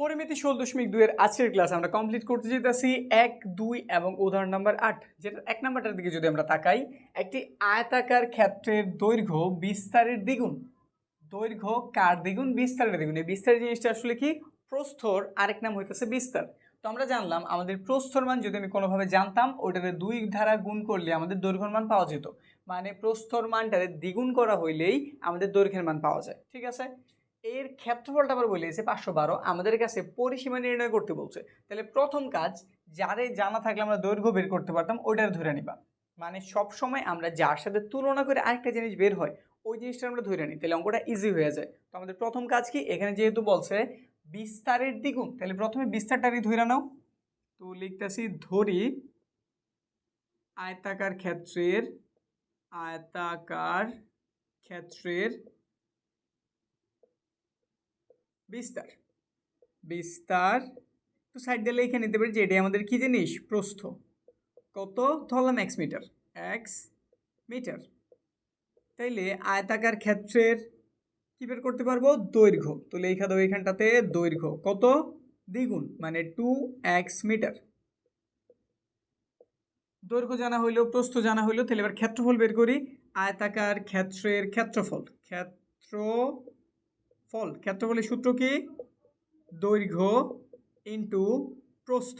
পরিমিতি ষোলো দশমিক দুইয়ের আজকের ক্লাস আমরা কমপ্লিট করতে যেতেছি এক, দুই এবং উদাহরণ নাম্বার আট যেটা এক নাম্বারটার দিকে যদি আমরা তাকাই, একটি আয়তাকার ক্ষেত্রের দৈর্ঘ্য বিস্তারের দ্বিগুণ। দৈর্ঘ্য কার দ্বিগুণ? বিস্তারের দ্বিগুণ। এই বিস্তারের জিনিসটা আসলে কি? প্রস্থর আরেক নাম হইতেছে বিস্তার। তো আমরা জানলাম, আমাদের প্রস্থর মান যদি আমি কোনোভাবে জানতাম ওইটাতে দুই ধারা গুণ করলে আমাদের দৈর্ঘ্যের মান পাওয়া যেত। মানে প্রস্থর মানটারে দ্বিগুণ করা হইলেই আমাদের দৈর্ঘ্যের মান পাওয়া যায়। ঠিক আছে? এর ক্ষেত্রফলটা আবার বলেছে পাঁচশো বারো। আমাদের কাছে পরিসীমা নির্ণয় করতে বলছে। তাহলে প্রথম কাজ, যারে জানা থাকলে আমরা দৈর্ঘ্য বের করতে পারতাম, ওইটার ধরে নিবা। মানে সব সময় আমরা যার সাথে তুলনা করে আরেকটা জিনিস বের হয়, ওই জিনিসটা আমরা ধরে নিই। তাহলে অঙ্কটা ইজি হয়ে যায়। তো আমাদের প্রথম কাজ কি? এখানে যেহেতু বলছে বিস্তারের দ্বিগুণ, তাহলে প্রথমে বিস্তারটারই ধরে নাও। তো লিখতেছি, ধরি আয়তাকার ক্ষেত্রের আয়তাকার ক্ষেত্রের বিস্তার। বিস্তার তো সাইড দিয়ে লিখে নিতে পারি যে এটাই আমাদের কী জিনিস? প্রস্থ। কত? ধরলাম এক্স মিটার এক্স মিটার তাইলে আয়তাকার ক্ষেত্রের কী বের করতে পারব? দৈর্ঘ্য। তো লেখা দেবো এখানটাতে দৈর্ঘ্য। কত? দ্বিগুণ মানে টু এক্স মিটার দৈর্ঘ্য জানা হইল প্রস্থ জানা হইল তাহলে এবার ক্ষেত্রফল বের করি। আয়তাকার ক্ষেত্রের ক্ষেত্রফল। ক্ষেত্রফল ক্ষেত্রফলের সূত্র কি? দৈর্ঘ্য ইন্টু প্রস্থ।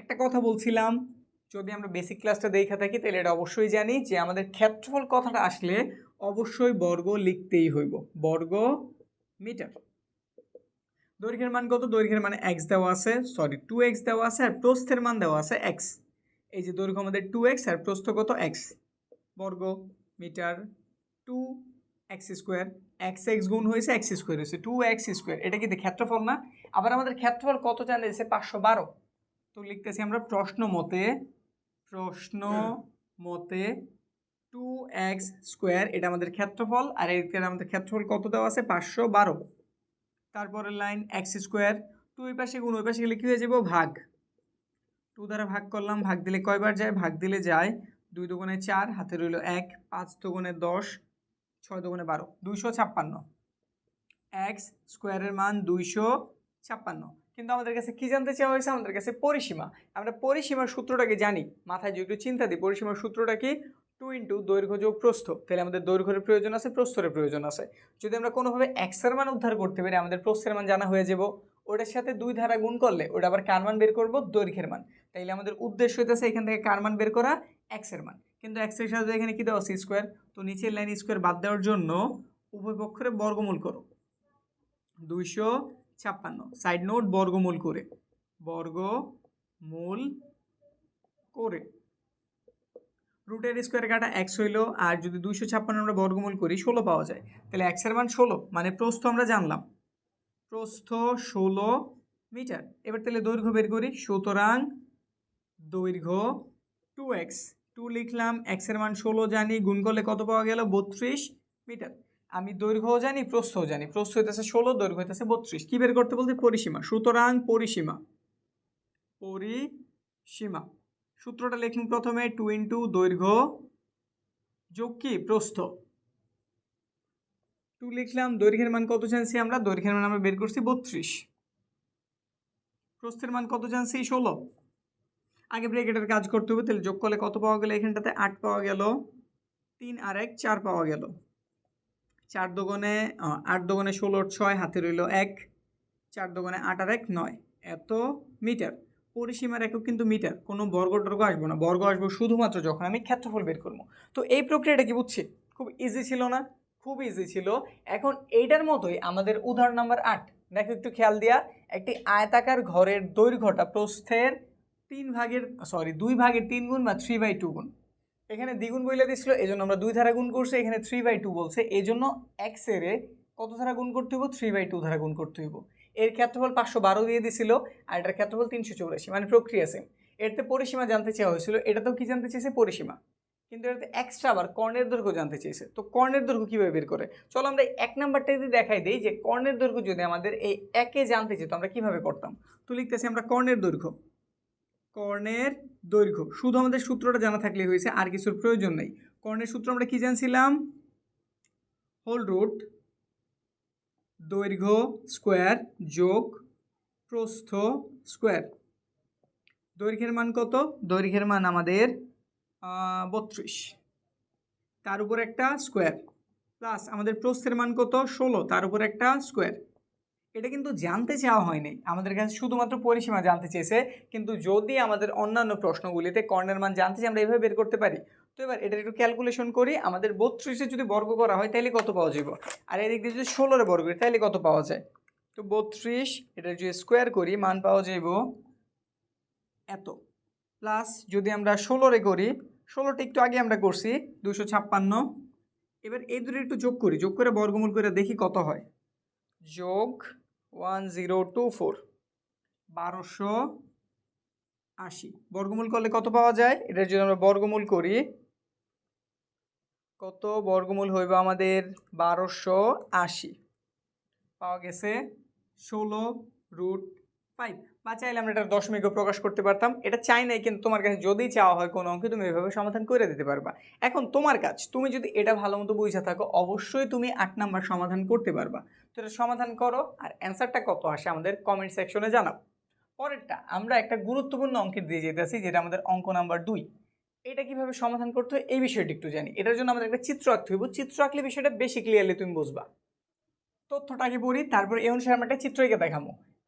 একটা কথা বলছিলাম, যদি আমরা বেসিক ক্লাসটা দেখে থাকি, তাহলে এটা অবশ্যই জানি যে আমাদের ক্ষেত্রফল কথাটা আসলে অবশ্যই বর্গ লিখতেই হইব। বর্গ মিটার দৈর্ঘ্যের মান কত? দৈর্ঘ্যের মানে এক্স দেওয়া আছে সরি টু এক্স দেওয়া আছে, আর প্রস্থের মান দেওয়া আছে এক্স এই যে দৈর্ঘ্য আমাদের টু এক্স আর প্রস্থ কত? এক্স বর্গ metre two x square, x x গুণ হয়েছে এক্স স্কোয়ার, হয়েছে টু এক্স স্কোয়ার। এটা কি ক্ষেত্রফল না। আবার আমাদের ক্ষেত্রফল কত জানা যাচ্ছে পাঁচশো বারো। তো লিখতেছি আমরা প্রশ্ন মতে প্রশ্ন মতে টু এক্স স্কোয়ার, এটা আমাদের ক্ষেত্রফল, আর এদিকে আমাদের ক্ষেত্রফল কত দেওয়া আছে? পাঁচশো বারো। তারপরে লাইন, এক্স স্কোয়ার, টু ওই পাশে গুণ, ওই পাশে গেলে কী হয়ে যাব? ভাগ। টু দ্বারা ভাগ করলাম, ভাগ দিলে কয়বার যায়? ভাগ দিলে যায় দুই দুগুণে চার, হাতে রইল এক, পাঁচ দুগুণে দশ ছয় দুগুণে বারো, দুইশো ছাপ্পান্ন। এক্স স্কোয়ারের মান দুইশো ছাপ্পান্ন। কিন্তু আমাদের কাছে কি জানতে চাওয়া হয়েছে? আমাদের কাছে পরিসীমা। আমরা পরিসীমার সূত্রটাকে জানি? মাথায় যদি একটু চিন্তা দিই, পরিসীমার সূত্রটা কি? টু ইন্টু দৈর্ঘ্য যোগ প্রস্থ। তাহলে আমাদের দৈর্ঘ্যের প্রয়োজন আছে, প্রস্থের প্রয়োজন আছে। যদি আমরা কোনোভাবে এক্সের মান উদ্ধার করতে পারি, আমাদের প্রস্থের মান জানা হয়ে যাব। ওটার সাথে দুই ধারা গুণ করলে ওটা আবার কার মান বের করব? দৈর্ঘ্যের মান। তাইলে আমাদের উদ্দেশ্য হইতেছে এখান থেকে কার মান বের করা? এক্সের মান। কিন্তু এক্সের সাথে এখানে কি দেওয়া সি স্কোয়ার। তো নিচের লাইন স্কোয়ার বাদ দেওয়ার জন্য উভয় পক্ষের বর্গমূল করো। দুইশো ছাপ্পান্ন। সাইড নোট বর্গমূল করে। বর্গমূল করে। রুটের স্কোয়ার কাটা এক্স হইল, আর যদি দুইশো ছাপ্পান্ন আমরা বর্গমূল করি, ষোলো পাওয়া যায়। তাহলে এক্সের মান ষোলো মানে প্রস্থ আমরা জানলাম। প্রস্থ ষোলো মিটার। এবার তাহলে দৈর্ঘ্য বের করি। সুতরাং দৈর্ঘ্য টু এক্স টু লিখলাম এক্সের মান ষোলো জানি, গুণ করলে কত পাওয়া গেল? বত্রিশ মিটার। আমি দৈর্ঘ্যও জানি, প্রস্থও জানি। প্রস্থ হইতেছে ষোলো, দৈর্ঘ্য হইতেছে বত্রিশ। কী বের করতে বলতে পরিসীমা। সুতরাং পরিসীমা। পরিসীমা। সূত্রটা লিখুন প্রথমে টু ইন্টু দৈর্ঘ্য যোগ কি? প্রস্থ। টু লিখলাম, দৈর্ঘ্যের মান কত জানছি আমরা? দৈর্ঘ্যের মান আমরা বের করছি বত্রিশ। প্রস্থের মান কত জানছি? ষোলো। আগে ব্রেকেটের কাজ করতে হবে, তাহলে যোগ করলে কত পাওয়া গেল? এখানটাতে আট পাওয়া গেল। তিন আর এক, চার পাওয়া গেল। চার দোকানে আট দোকানে ষোলোর ছয় হাতে রইল এক। চার দোকানে আট আর এক, নয়। এত মিটার। পরিসীমার একক কিন্তু মিটার। কোনো বর্গ টর্গ আসব না। বর্গ আসব শুধুমাত্র যখন আমি ক্ষেত্রফল বের করব। তো এই প্রক্রিয়াটা কি বুঝছি? খুব ইজি ছিল না? খুব ইজি ছিল। এখন এইটার মতোই আমাদের উদাহরণ নাম্বার আট। দেখো একটু খেয়াল দিয়া। একটি আয়তাকার ঘরের দৈর্ঘ্যটা প্রস্থের তিন ভাগের সরি দুই ভাগের তিন গুণ বা থ্রি বাই টু গুণ। এখানে দ্বিগুণ বইলে দিছিল এই জন্য আমরা দুই ধারা গুণ করছি, এখানে থ্রি বাই টু বলছে। এই জন্য এক্সের কত ধারা গুণ করতে হইব? থ্রি বাই টু ধারা গুণ করতে হইব। এর ক্ষেত্রফল পাঁচশো বারো দিয়ে দিছিল, আর এটার ক্ষেত্রফল তিনশো চৌরাশি মানে প্রক্রিয়া সেম এরতে পরিসীমা জানতে চাওয়া হয়েছিল এটাতেও কি জানতে চেয়েছে পরিসীমা। কিন্তু এটাতে এক্সট্রা আবার কর্ণের দৈর্ঘ্য জানতে চেয়েছে তো কর্ণের দৈর্ঘ্য কীভাবে বের করে? চলো আমরা এক নাম্বারটা যদি দেখাই দিই, যে কর্ণের দৈর্ঘ্য যদি আমাদের এই একে জানতে চেত আমরা কীভাবে করতাম? তো লিখতেছি আমরা কর্ণের দৈর্ঘ্য। কর্ণের দৈর্ঘ্য। শুধু আমাদের সূত্রটা জানা থাকলে হয়েছে, আর কিছুর প্রয়োজন নেই। কর্ণের সূত্র আমরা কি জানছিলাম? হোল রুট দৈর্ঘ্য স্কোয়ার যোগ প্রস্থ স্কোয়ার। দৈর্ঘ্যের মান কত? দৈর্ঘ্যের মান আমাদের বত্রিশ। তার উপর একটা স্কোয়ার, প্লাস আমাদের প্রস্থের মান কত? ষোলো। তার উপর একটা স্কোয়ার। এটা কিন্তু জানতে চাওয়া হয়নি। আমাদের কাছে শুধুমাত্র পরিসীমা জানতে চেয়েছে, কিন্তু যদি আমাদের অন্যান্য প্রশ্নগুলিতে কর্ণের মান জানতে চাই, আমরা এভাবে বের করতে পারি। তো এবার এটা একটু ক্যালকুলেশন করি, আমাদের বত্রিশে যদি বর্গ করা হয় তাহলে কত পাওয়া যাব আর এদিক দিয়ে যদি ষোলোরে বর্গ করি তাহলে কত পাওয়া যায়? তো বত্রিশ, এটা যদি স্কোয়ার করি, মান পাওয়া যাইব এত। প্লাস যদি আমরা ষোলোরে করি, ষোলোটা একটু আগে আমরা করছি দুশো ছাপ্পান্ন। এবার এই দুটো একটু যোগ করি, যোগ করে বর্গমূল করে দেখি কত হয়। যোগ ওয়ান জিরো টু ফোর। বারোশো আশি। বর্গমূল করলে কত পাওয়া যায়? এটার যদি আমরা বর্গমূল করি। কত বর্গমূল হইব আমাদের বারোশো আশি? পাওয়া গেছে ষোলো রুট ফাইভ বা চাইলে আমরা এটা দশমিকও প্রকাশ করতে পারতাম। এটা চাই নাই, কিন্তু তোমার কাছে যদি চাওয়া হয় কোনো অঙ্কে তুমি এভাবে সমাধান করে দিতে পারবা। এখন তোমার কাজ, তুমি যদি এটা ভালো মতো বুঝে থাকো, অবশ্যই তুমি আট নাম্বার সমাধান করতে পারবা। তো এটা সমাধান করো, আর অ্যান্সারটা কত আসে আমাদের কমেন্ট সেকশনে জানাও। পরেরটা, আমরা একটা গুরুত্বপূর্ণ অঙ্কের দিয়ে যেতে যেতেছি, যেটা আমাদের অঙ্ক নাম্বার দুই। এটা কীভাবে সমাধান করতে হয়, এই বিষয়টি একটু জানি। এটার জন্য আমাদের একটা চিত্র আঁকতে হইব। চিত্র আঁকলে বিষয়টা বেশি ক্লিয়ারলি তুমি বুঝবা। তথ্যটাকে পড়ি, তারপর এই অনুসারে আমরা একটা চিত্র এঁকে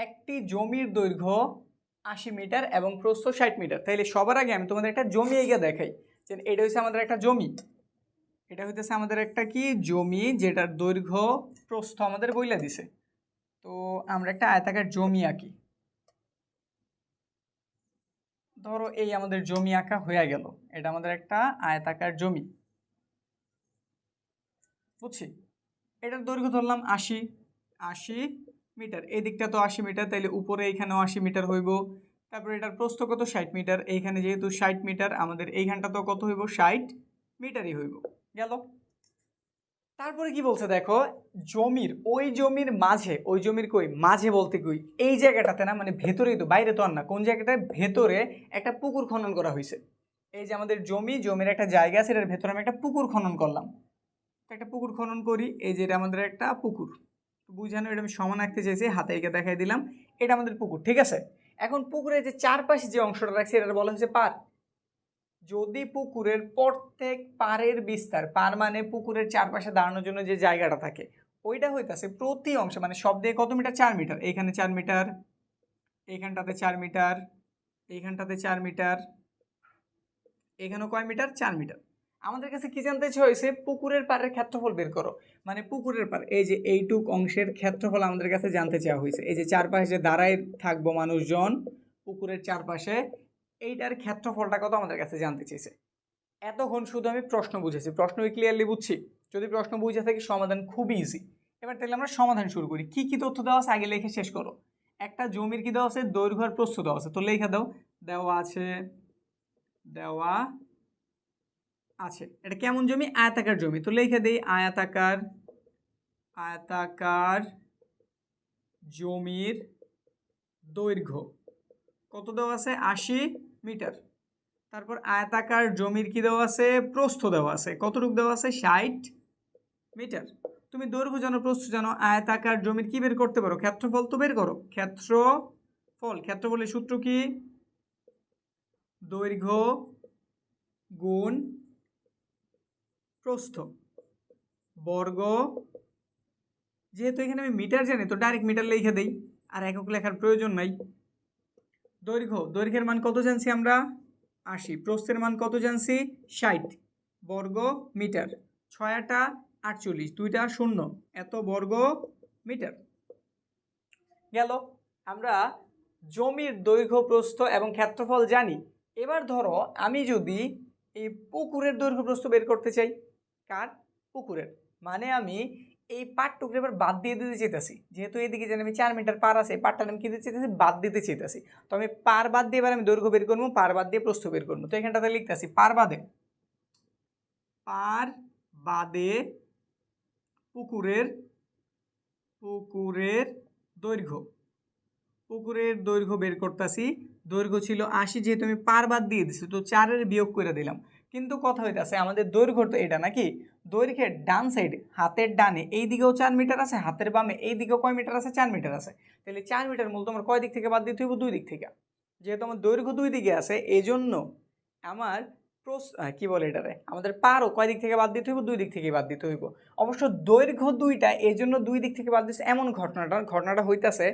একটি জমির দৈর্ঘ্য আশি মিটার এবং প্রস্থ ষাট মিটার। তাইলে সবার আগে আমি তোমাদের একটা জমি এঁকে দেখাই। যে এটা হচ্ছে আমাদের একটা জমি। এটা হইতেছে আমাদের একটা কি? জমি যেটার দৈর্ঘ্য প্রস্থ আমাদের বইলা দিছে। তো আমরা একটা আয়তাকার জমি আঁকি। ধরো এই আমাদের জমি আঁকা হয়ে গেল। এটা আমাদের একটা আয়তাকার জমি। বুঝছি? এটার দৈর্ঘ্য ধরলাম আশি। আশি মিটার, এই দিকটা তো আশি মিটার, তাইলে উপরে এইখানেও আশি মিটার হইব। তারপরে এটার প্রস্থ কত? ষাট মিটার। এইখানে যেহেতু ষাট মিটার, আমাদের এইখানটা তো কত হইব? ষাট মিটারই হইব। গেল। তারপরে কি বলছে দেখো? জমির, ওই জমির মাঝে, ওই জমির কই? মাঝে বলতে কই? এই জায়গাটাতে না মানে ভেতরেই তো, বাইরে তো আর না, কোন জায়গাটায়? ভেতরে একটা পুকুর খনন করা হয়েছে এই যে আমাদের জমি, জমির একটা জায়গা আছে, এটার ভেতরে আমি একটা পুকুর খনন করলাম। একটা পুকুর খনন করি, এই যে এটা আমাদের একটা পুকুর। বুঝানো, এটা আমি সমান আঁকতে চাইছি, হাতে এঁকে দেখাই দিলাম। এটা আমাদের পুকুর, ঠিক আছে? এখন পুকুরের যে চারপাশে যে অংশটা রাখছে এটা বলা হয়েছে পার। যদি পুকুরের প্রত্যেক পারের বিস্তার, পার মানে পুকুরের চারপাশে দাঁড়ানোর জন্য যে জায়গাটা থাকে, ওইটা হইতাছে প্রতি অংশে মানে সব দিয়ে কত মিটার? চার মিটার। এইখানে চার মিটার এইখানটাতে চার মিটার এইখানটাতে চার মিটার, এখানেও কয় মিটার? চার মিটার। আমাদের কাছে কি জানতে হয়েছে? পুকুরের পাড়ের ক্ষেত্রফল বের করো। মানে পুকুরের পাড়, এই যে এইটুক অংশের ক্ষেত্রফল আমাদের কাছে জানতে চাওয়া হয়েছে। এই যে চারপাশে দাঁড়ায় থাকব মানুষজন, পুকুরের চারপাশে, এইটার ক্ষেত্রফলটা কত আমাদের কাছে জানতে চেয়েছে? এতক্ষণ শুধু আমি প্রশ্ন বুঝেছি। প্রশ্ন ক্লিয়ারলি বুঝছি। যদি প্রশ্ন বুঝে থাকি সমাধান খুবই ইজি এবার তাহলে আমরা সমাধান শুরু করি। কি কি তথ্য দেওয়া আছে আগে লিখে শেষ করো। একটা জমির কি দেওয়া আছে? দৈর্ঘ্য আর প্রস্তুত দেওয়া আছে। তো লেখা দাও। দেওয়া আছে, দেওয়া আছে। এটা কেমন জমি? আয়তাকার জমি। তো লিখে দিই, আয়াতাকার, আয়তাকার জমির দৈর্ঘ্য। কত দেওয়া আছে? আশি মিটার। তারপর আয়তাকার জমির কি দেওয়া আছে? প্রস্থ দেওয়া আছে। কতটুকু দেওয়া আছে? ষাট মিটার। তুমি দৈর্ঘ্য জানো, প্রস্থ জানো, আয়তাকার জমির কি বের করতে পারো? ক্ষেত্রফল তো বের করো। ক্ষেত্রফল। ক্ষেত্রফলের সূত্র কি? দৈর্ঘ্য গুণ প্রস্থ। বর্গ, যেহেতু এখানে আমি মিটার জানি, তো ডাইরেক্ট মিটার লিখে দেই, আর একক লেখার প্রয়োজন নাই। দৈর্ঘ্য, দৈর্ঘ্যের মান কত জানছি আমরা? আশি। প্রস্থের মান কত জানছি? ষাট। বর্গ, মিটার। ছয়াটা, আটচল্লিশ। দুইটা, শূন্য। এত বর্গ, মিটার। গেল। আমরা জমির দৈর্ঘ্য, প্রস্থ এবং ক্ষেত্রফল জানি। এবার ধরো আমি যদি এই পুকুরের দৈর্ঘ্য, প্রস্থ বের করতে চাই। কার? পুকুরের। মানে আমি এই পাটটুকু এবার বাদ দিয়ে দিতে চেতেছি যেহেতু এদিকে জানি আমি চার মিটার পার আছে পাটটা আমি কী দিতে চেতেছি বাদ দিতে চেতেছি তো আমি পার বাদ দিয়ে এবার আমি দৈর্ঘ্য বের করব, পার বাদ দিয়ে প্রস্থ বের করব। তো এখানটাতে লিখতেছি, পার বাদে। পার বাদে পুকুরের পুকুরের দৈর্ঘ্য। পুকুরের দৈর্ঘ্য বের করতেছি। দৈর্ঘ্য ছিল আশি, যেহেতু আমি পার বাদ দিয়ে দিছি, তো চারের বিয়োগ করে দিলাম। কিন্তু কথা হইতাছে, আমাদের দৈর্ঘ্য তো এটা নাকি? দৈর্ঘ্যের ডান সাইডে হাতের ডানে, এই দিকেও চার মিটার আছে, হাতের বামে, এই দিকেও কয় মিটার আছে? চার মিটার আছে। তাহলে চার মিটার মূল তোমার কয় দিক থেকে বাদ দিতে হইব? দুই দিক থেকে। যেহেতু আমার দৈর্ঘ্য দুই দিকে আছে এই জন্য আমার প্রস কি বলে এটারে? আমাদের পারও কয় দিক থেকে বাদ দিতে হইব? দুই দিক থেকে বাদ দিতে হইব। অবশ্য দৈর্ঘ্য দুইটা এই জন্য দুই দিক থেকে বাদ দিচ্ছে এমন ঘটনাটা। ঘটনাটা হইতাছে,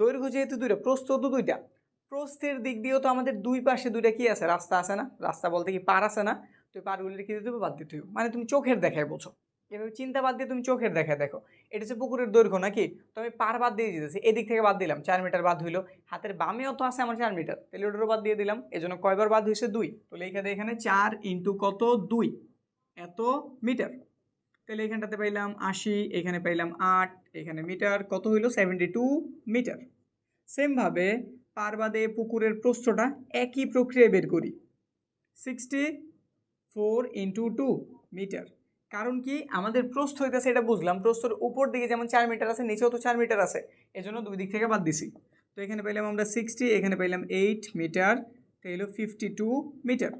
দৈর্ঘ্য যেহেতু দুইটা, প্রস্থ তো দুইটা। প্রস্থের দিক দিয়েও তো আমাদের দুই পাশে দুইটা কি আছে? রাস্তা আছে না? রাস্তা বলতে কি পার আছে না? তো পারগুলির কি দিতে বাদ দিতে হবে মানে তুমি চোখের দেখায় বোঝো। এভাবে চিন্তা বাদ দিয়ে তুমি চোখের দেখায় দেখো। এটা হচ্ছে পুকুরের দৈর্ঘ্য নাকি? তো আমি পার বাদ দিয়ে দিতেছি। এদিক থেকে বাদ দিলাম। চার মিটার বাদ হইল। হাতের বামেও তো আছে আমার চার মিটার। তাহলে ওটারও বাদ দিয়ে দিলাম। এই জন্য কয়বার বাদ হয়েছে? দুই। তো লেখা দেয় এখানে চার ইন্টু কত? দুই। এত মিটার। তাহলে এখানটাতে পাইলাম আশি, এখানে পাইলাম আট, এখানে মিটার। কত হইল? Seventy two metre. সেমভাবে পার বাদে পুকুরের প্রস্থটা একই প্রক্রিয়ায় বের করি। Sixty four into two metre কারণ কি? আমাদের প্রস্থ হইতেছে, এটা বুঝলাম। প্রস্থর উপর দিকে যেমন চার মিটার আছে, নিচেও তো চার মিটার আছে। এজন্য দুই দিক থেকে বাদ দিছি। তো এখানে পাইলাম আমরা সিক্সটি এখানে পাইলাম এইট মিটার তো এলো ফিফটি টু মিটার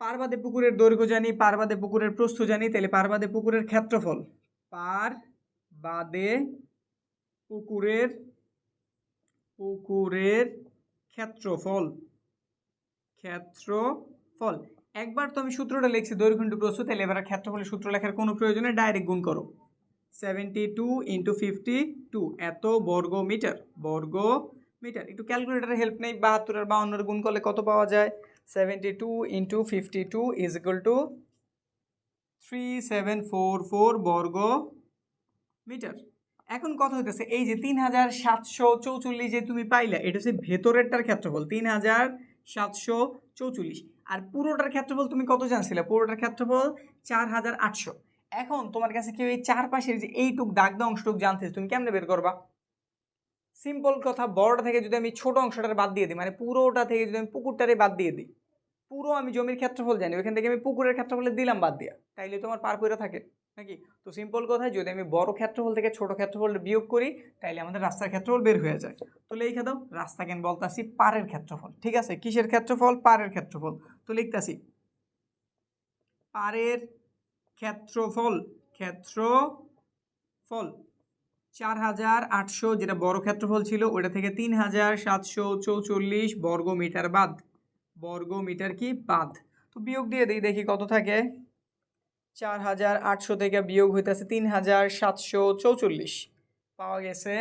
পারবাদে পুকুরের দৈর্ঘ্য জানি পারবাদে পুকুরের প্রস্থ জানি তাহলে পারবাদে পুকুরের ক্ষেত্রফল। পার বাদে পুকুরের পুকুরের ক্ষেত্রফল। ক্ষেত্রফল। একবার তো আমি সূত্রটা লিখছি দৈর্ঘ্য ইন্টু প্রস্থ, তাহলে এবার ক্ষেত্রফলের সূত্র লেখার কোনো প্রয়োজনে ডাইরেক্ট গুণ করো। Seventy two into fifty two এত বর্গ মিটার বর্গ মিটার একটু ক্যালকুলেটারের হেল্প নেই, বাহাত্তর আর বাউন্নর গুণ করলে কত পাওয়া যায়? Seventy two into fifty two is equal to three seven four four বর্গ মিটার এখন কথা হইতেছে, এই যে তিন হাজার সাতশো চৌচল্লিশ যে তুমি পাইলা, এটা হচ্ছে ভেতরেরটার ক্ষেত্রফল, তিন হাজার সাতশো চৌচল্লিশ। আর পুরোটার ক্ষেত্রফল তুমি কত জানছিলে? পুরোটার ক্ষেত্রফল চার হাজার আটশো। এখন তোমার কাছে কেউ এই চারপাশের যে এইটুক দাগ দাগ অংশটুক জানতে তুমি কেমনে বের করবা? সিম্পল কথা, বড়টা থেকে যদি আমি ছোট অংশটার বাদ দিয়ে দিই মানে পুরোটা থেকে যদি আমি পুকুরটারে বাদ দিয়ে দিই, পুরো আমি জমির ক্ষেত্রফল জানি, ওইখান থেকে আমি পুকুরের ক্ষেত্রফলে দিলাম বাদ দিয়া, তাইলে তোমার পার পইরা থাকে। নাকি? তো সিম্পল কথায় যদি আমি বড় ক্ষেত্রফল থেকে ছোট ক্ষেত্রফল বিয়োগ করি, তাইলে আমাদের রাস্তার ক্ষেত্রফল বের হয়ে যায়। তো লিখে দাও, রাস্তা কেন বলতাছি পারের ক্ষেত্রফল, ঠিক আছে? কিসের ক্ষেত্রফল? পারের ক্ষেত্রফল। তো লিখতাছি পারের ক্ষেত্রফল ক্ষেত্রফল চার হাজার আটশো, যেটা বড় ক্ষেত্রফল ছিল ওটা থেকে তিন হাজার সাতশো চৌচল্লিশ বর্গ মিটার বাদ। বর্গ মিটার কি? বাদ। তো বিয়োগ দিয়ে দিই, দেখি কত থাকে। চার হাজার আটশো থেকে বিয়োগ হইতেছে তিন হাজার সাতশো চৌচল্লিশ। পাওয়া গেছে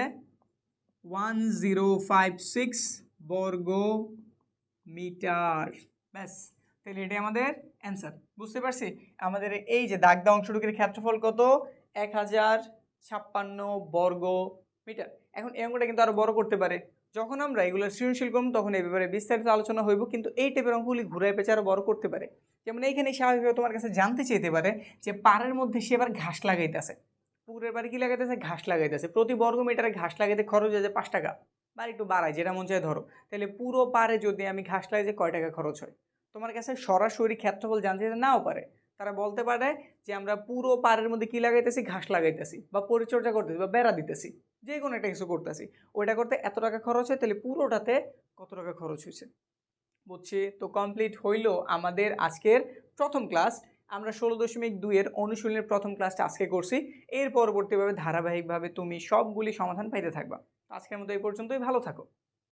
ওয়ান জিরো ফাইভ সিক্স বর্গ মিটার ব্যাস, তাহলে এটাই আমাদের অ্যান্সার বুঝতে পারছি? আমাদের এই যে দাগ দা অংশটুকুর ক্ষেত্রফল কত? এক হাজার ছাপ্পান্ন বর্গ মিটার এখন এই অঙ্কটা কিন্তু আরও বড় করতে পারে। যখন আমরা এগুলোর সৃজনশীল করব, তখন এই ব্যাপারে বিস্তারিত আলোচনা হইব, কিন্তু এই টাইপের অঙ্কগুলি ঘুরে পেঁচে আরও বড় করতে পারে। যেমন এইখানে স্বাভাবিকভাবে তোমার কাছে জানতে চাইতে পারে যে পাড়ের মধ্যে সে এবার ঘাস লাগাইতেছে। পুকুরের বাড়ি কী লাগাইতেছে? ঘাস লাগাইতেছে। প্রতি বর্গ মিটারে ঘাস লাগাইতে খরচ হয়ে যায় পাঁচ টাকা। বা একটু বাড়ায়, যেটা মন চায় ধরো। তাহলে পুরো পারে যদি আমি ঘাস লাগাই কয় টাকা খরচ হয়? তোমার কাছে সরাসরি ক্ষেত্রফল জানতে নাও পারে। তারা বলতে পারে যে আমরা পুরো পাড়ের মধ্যে কী লাগাইতেছি? ঘাস লাগাইতেছি বা পরিচর্যা করতেছি বা বেড়া দিতেছি। যে কোনো একটা কিছু করতেছি। ওইটা করতে এত টাকা খরচ হয়, তাহলে পুরোটাতে কত টাকা খরচ হয়েছে? বুঝছি? তো কমপ্লিট হইল আমাদের আজকের প্রথম ক্লাস আমরা ষোলো দশমিক দুইয়ের অনুশীলনের প্রথম ক্লাসটা আজকে করছি। এর পরবর্তীভাবে ধারাবাহিকভাবে তুমি সবগুলি সমাধান পাইতে থাকবা। আজকের মতো এই পর্যন্তই। ভালো থাকো।